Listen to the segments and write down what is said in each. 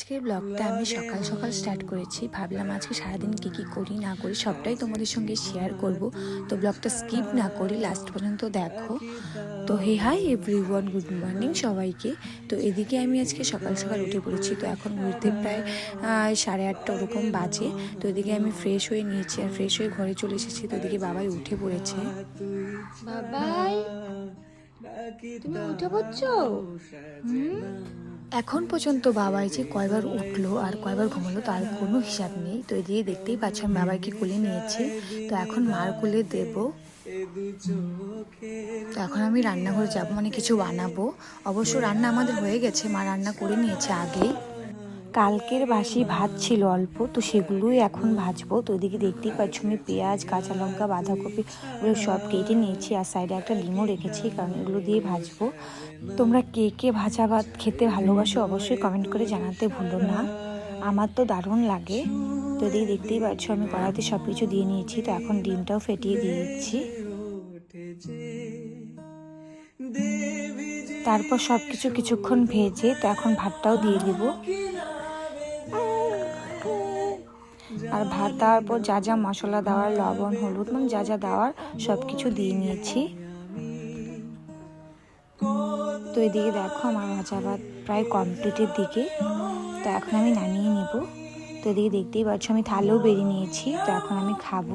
আজকের ব্লগটা আমি সকাল সকাল স্টার্ট করেছি। ভাবলাম আজকে সারাদিন কী কী করি, না করি, সবটাই তোমাদের সঙ্গে শেয়ার করব। তো ব্লগটা স্কিপ না করি লাস্ট পর্যন্ত দেখো। তো hey hi everyone good morning সবাইকে। তো এদিকে আমি আজকে সকাল সকাল উঠে পড়েছি। তো এখন ঘুরতে প্রায় সাড়ে আটটা ওরকম বাজে। তো এদিকে আমি ফ্রেশ হয়ে নিয়েছি আর ফ্রেশ হয়ে ঘরে চলে এসেছি। তো এদিকে বাবাই উঠে পড়েছে। বাবাই, তুমি উঠে পড়ছো? এখন পর্যন্ত বাবাই যে কয়বার উঠল আর কয়বার ঘুমলো তার কোনো হিসাব নেই। তো এদিকে দেখতেই পাচ্ছি আমি বাবাইকে কোলে নিয়েছি। তো এখন মার কোলে দেব। তো এখন আমি রান্নাঘরে যাব মানে কিছু বানাবো। অবশ্য রান্না আমাদের হয়ে গেছে, মা রান্না করে নিয়েছে আগেই। কালকের বাসি ভাত ছিল অল্প, তো সেগুলোই এখন ভাজবো। তো ওইদিকে দেখতেই পাচ্ছ আমি পেঁয়াজ, কাঁচা লঙ্কা, বাঁধাকপি ওগুলো সব কেটে নিয়েছি, আর সাইডে একটা লিমও রেখেছি, কারণ এগুলো দিয়ে ভাজবো। তোমরা কে কে ভাজা ভাত খেতে ভালোবাসো অবশ্যই কমেন্ট করে জানাতে ভুলো না। আমার তো দারুণ লাগে। তো এদিকে দেখতেই পাচ্ছ আমি কড়াতে সব কিছু দিয়ে নিয়েছি, তো এখন ডিমটাও ফেটিয়ে দিয়ে দিচ্ছি। তারপর সব কিছু কিছুক্ষণ ভেজে, তো এখন ভাতটাও দিয়ে দিব। আর ভাত দেওয়ার পর যা যা মশলা দেওয়ার, লবণ, হলুদ মানে যা যা দেওয়ার সব কিছু দিয়ে নিয়েছি। তো এদিকে দেখো আমার ভাজা ভাত প্রায় কমপ্লিটের দিকে। তো এখন আমি নামিয়ে নেব। তো এদিকে দেখতেই পাচ্ছ আমি থালেও বেরিয়ে নিয়েছি। তো এখন আমি খাব।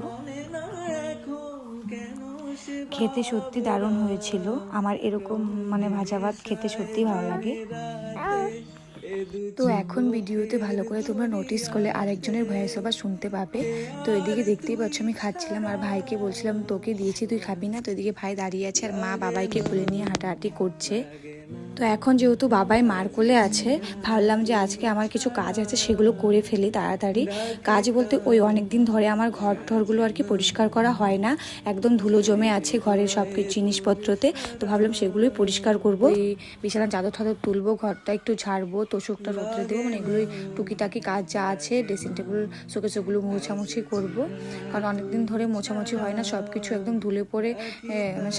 খেতে সত্যি দারুণ হয়েছিল। আমার এরকম মানে ভাজা ভাত খেতে সত্যি ভালো লাগে। তো এখন ভিডিওতে ভালো করে তোমরা নোটিস করলে আরেকজনের ভয়েস ওভার শুনতে পাবে। তো এদিকে দেখতেই পাচ্ছ আমি খাচ্ছিলাম আর ভাইকে বলছিলাম তোকে দিয়েছি তুই খাবি না? তো এদিকে ভাই দাঁড়িয়ে আছে আর মা বাবাইকে কোলে নিয়ে হাঁটাহাঁটি করছে। তো এখন যেহেতু বাবাই মার কোলে আছে, ভাবলাম যে আজকে আমার কিছু কাজ আছে সেগুলো করে ফেলি তাড়াতাড়ি। কাজ বলতে ওই অনেক দিন ধরে আমার ঘর টরগুলো আর কি পরিষ্কার করা হয় না। একদম ধুলো জমে আছে ঘরের সব কিছু জিনিসপত্রতে। তো ভাবলাম সেগুলোই পরিষ্কার করব। এই বিছানা চাদর টাদর তুলবো, ঘরটা একটু ঝাড়বো, তোষকটা রোদ্রে দেবো মানে এগুলোই টুকিটাকি কাজ যা আছে ড্রেসিং টেবিল শোকে সেগুলো মোছামুছি করব। কারণ অনেকদিন ধরে মোছামুছি হয় না সব কিছু একদম ধুলে পড়ে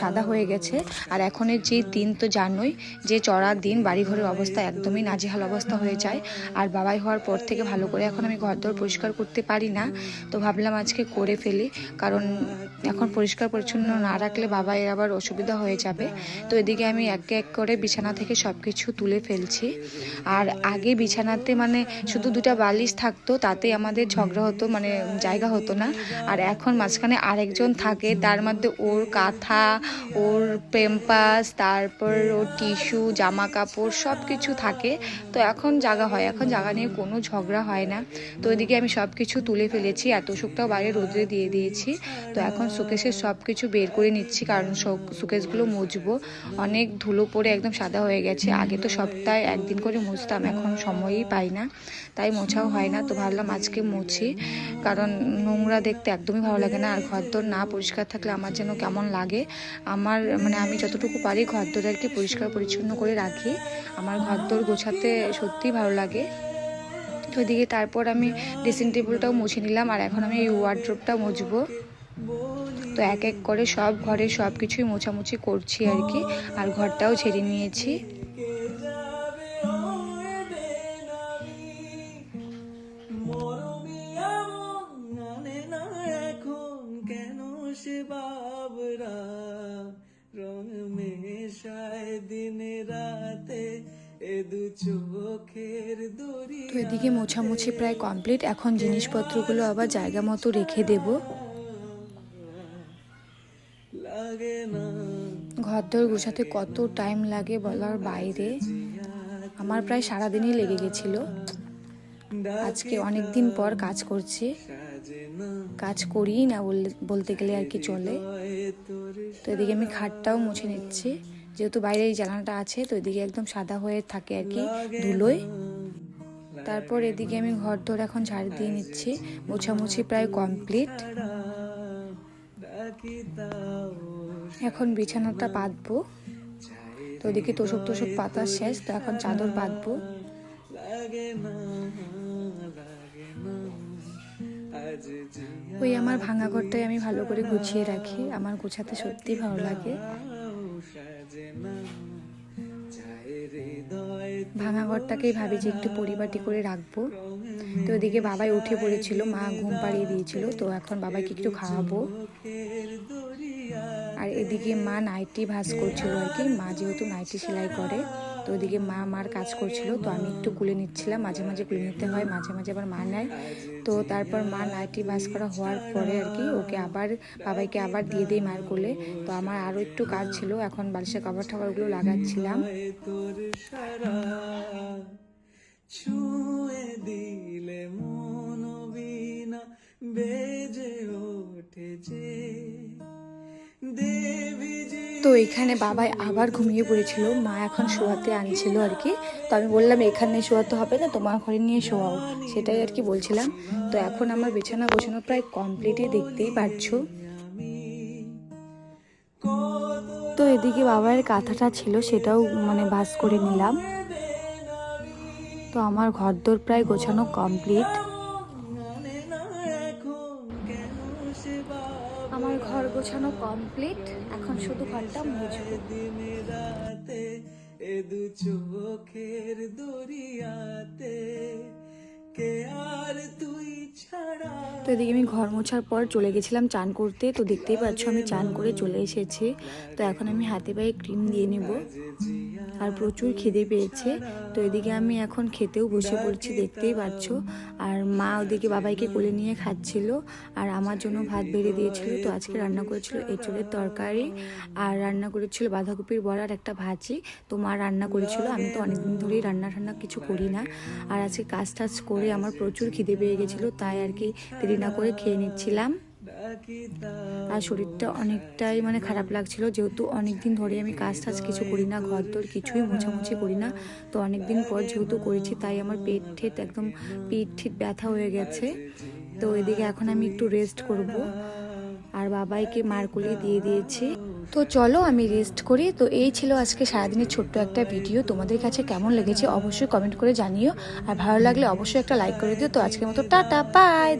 সাদা হয়ে গেছে। আর এখনের যে দিন তো জানোই, যে চড়ার দিন বাড়ি ঘরের অবস্থা একদমই নাজেহাল অবস্থা হয়ে যায়। আর বাবাই হওয়ার পর থেকে ভালো করে এখন আমি ঘর দর পরিষ্কার করতে পারি না। তো ভাবলাম আজকে করে ফেলি। কারণ এখন পরিষ্কার পরিচ্ছন্ন না রাখলে বাবাইয়ের আবার অসুবিধা হয়ে যাবে। তো এদিকে আমি এক এক করে বিছানা থেকে সব কিছু তুলে ফেলছি। আর আগে বিছানাতে মানে শুধু দুটা বালিশ থাকতো, তাতে আমাদের ঝগড়া হতো মানে জায়গা হতো না। আর এখন মাঝখানে আরেকজন থাকে, তার মধ্যে ওর কাঁথা, ওর পেম্পাস তারপর ওর টিস্যু জামা কাপড় সব কিছু থাকে। তো এখন জায়গা হয়, এখন জায়গা নিয়ে কোনো ঝগড়া হয় না। তো এদিকে আমি সব কিছু তুলে ফেলেছি, এত শুকটাও বাইরে রোদ্রে দিয়ে দিয়েছি। তো এখন সুকেশের সব কিছু বের করে নিচ্ছি, কারণ সুকেশগুলো মুছবো। অনেক ধুলো পড়ে একদম সাদা হয়ে গেছে। আগে তো সপ্তাহে একদিন করে মুছতাম, এখন সময়ই পাই না। তাই মোছাও হয় না। তো ভাবলাম আজকে মুছি, কারণ নোংরা দেখতে একদমই ভালো লাগে না। আর ঘরদোর না পরিষ্কার থাকলে আমার যেন কেমন লাগে। আমার মানে আমি যতটুকু পারি ঘরদোর আর কি পরিষ্কার পরিচ্ছন্ন করে রাখি। আমার ঘরদোর গোছাতে সত্যিই ভালো লাগে। ওইদিকে তারপর আমি ড্রেসিং টেবিলটাও মুছে নিলাম আর এখন আমি এই ওয়ার্ড্রোপটা মুছবো। তো এক এক করে সব ঘরে সব কিছুই মোছামুছি করছি আর কি। আর ঘরটাও ছেড়ে নিয়েছি। তো এদিকে মোছামুছি প্রায় কমপ্লিট এখন জিনিসপত্রগুলো আবার জায়গা মতো রেখে দেব। ঘরদোর গোছাতে কত টাইম লাগে বলার বাইরে। আমার প্রায় সারাদিনই লেগে গেছিল। আজকে অনেক দিন পর কাজ করছি। কাজ করি না বলতে গেলে আর কি চলে। তো এদিকে আমি খাটটাও মুছে নিচ্ছি। যেহেতু বাইরে এই জানালাটা আছে তো এদিকে একদম সাদা হয়ে থাকে আর কি ধুলোয়। তারপর এদিকে আমি ঘর ধরে এখন ঝাড় দিয়ে নিচ্ছি মোছামুছি প্রায় কমপ্লিট। এখন বিছানাটা পাতবো তো ওদিকে তোষক তোষক পাতা শেষ তো এখন চাদর পাতবো ওই আমার ভাঙা ঘরটাই আমি ভালো করে গুছিয়ে রাখি আমার গোছাতে সত্যি ভালো লাগে। ভাঙা ঘরটাকেই ভাবি যে একটু পরিপাটি করে রাখব। তো ওদিকে বাবাই উঠে পড়েছিল, মা ঘুম পাড়িয়ে দিয়েছিল, তো এখন বাবাকে একটু খাওয়াবো। আর এদিকে মা নাইটি ভাঁজ করছিল আর কি। মা যেহেতু নাইটি সেলাই করে, তো ওদিকে মা মার কাজ করছিল, তো আমি একটু কুলে নিচ্ছিলাম, মাঝে মাঝে কুলে নিতে হয়, মাঝে মাঝে আবার মা নেয়। তো তারপর মা নাইটি ভাঁজ করা হওয়ার পরে আর কি, ওকে আবার, বাবাইকে আবার দিয়ে দিই মার কোলে। তো আমার আরও একটু কাজ ছিল, এখন বালিশের কভার টাভারগুলো লাগাচ্ছিলাম তো এখানে বাবাই আবার ঘুমিয়ে পড়েছিল। মা এখন শোয়াতে আনছিল আর কি তো আমি বললাম, এখানে শোয়াতে হবে না, তোমার ঘরে নিয়ে শোয়াও। সেটাই আর কি বলছিলাম। তো এখন আমার বিছানা গোছানো প্রায় কমপ্লিটই দেখতেই পারছ। তো এদিকে বাবার কাঁথাটা ছিল, সেটাও মানে বাস করে নিলাম। তো আমার ঘরদোর প্রায় গোছানো কমপ্লিট গোছানো কমপ্লিট এখন শুধু ঘরটা মুছবো। দিনে রাতে এ দু চোখের দরিয়াতে তো এদিকে আমি ঘর মোছার পর চলে গেছিলাম চান করতে, তো দেখতেই পাচ্ছ আমি চান করে চলে এসেছি। তো এখন আমি হাতে পায়ে ক্রিম দিয়ে নেব। আর প্রচুর খিদে পেয়েছে। তো এদিকে আমি এখন খেতেও বসে পড়ছি, দেখতেই পাচ্ছ। আর মা ওদিকে বাবাইকে কোলে নিয়ে খাচ্ছিল। আর আমার জন্য ভাত বেড়ে দিয়েছিল। তো আজকে রান্না করেছিল এঁচড়ের তরকারি। আর রান্না করেছিল বাঁধাকপির বড়ার একটা ভাজি। তো মা রান্না করেছিল। আমি তো অনেকদিন ধরেই রান্না ঠান্না কিছু করি না। আর আজকে কাজ টাজ করে আমার প্রচুর খিদে পেয়ে গেছিল, তাই আর কি দেরি না করে খেয়ে নিচ্ছিলাম। আর শরীরটা অনেকটাই মানে খারাপ লাগছিল, যেহেতু অনেক দিন ধরে আমি কাজ টাজ কিছু করি না ঘর দর কিছুই মোছামুছি করি না তো অনেক দিন পর যেহেতু করেছি তাই আমার পেট ঠেট একদম পেট ঠিট ব্যথা হয়ে গেছে। তো এদিকে এখন আমি একটু রেস্ট করব। আর বাবাইকে মারকুলি দিয়ে দিয়েছি। তো চলো আমি রেস্ট করি। তো এই ছিল আজকে সারাদিনের ছোট্ট একটা ভিডিও তোমাদের কাছে কেমন লেগেছে অবশ্যই কমেন্ট করে জানিও। আর ভালো লাগলে অবশ্যই একটা লাইক করে দিও। তো আজকের মতো টাটা বাই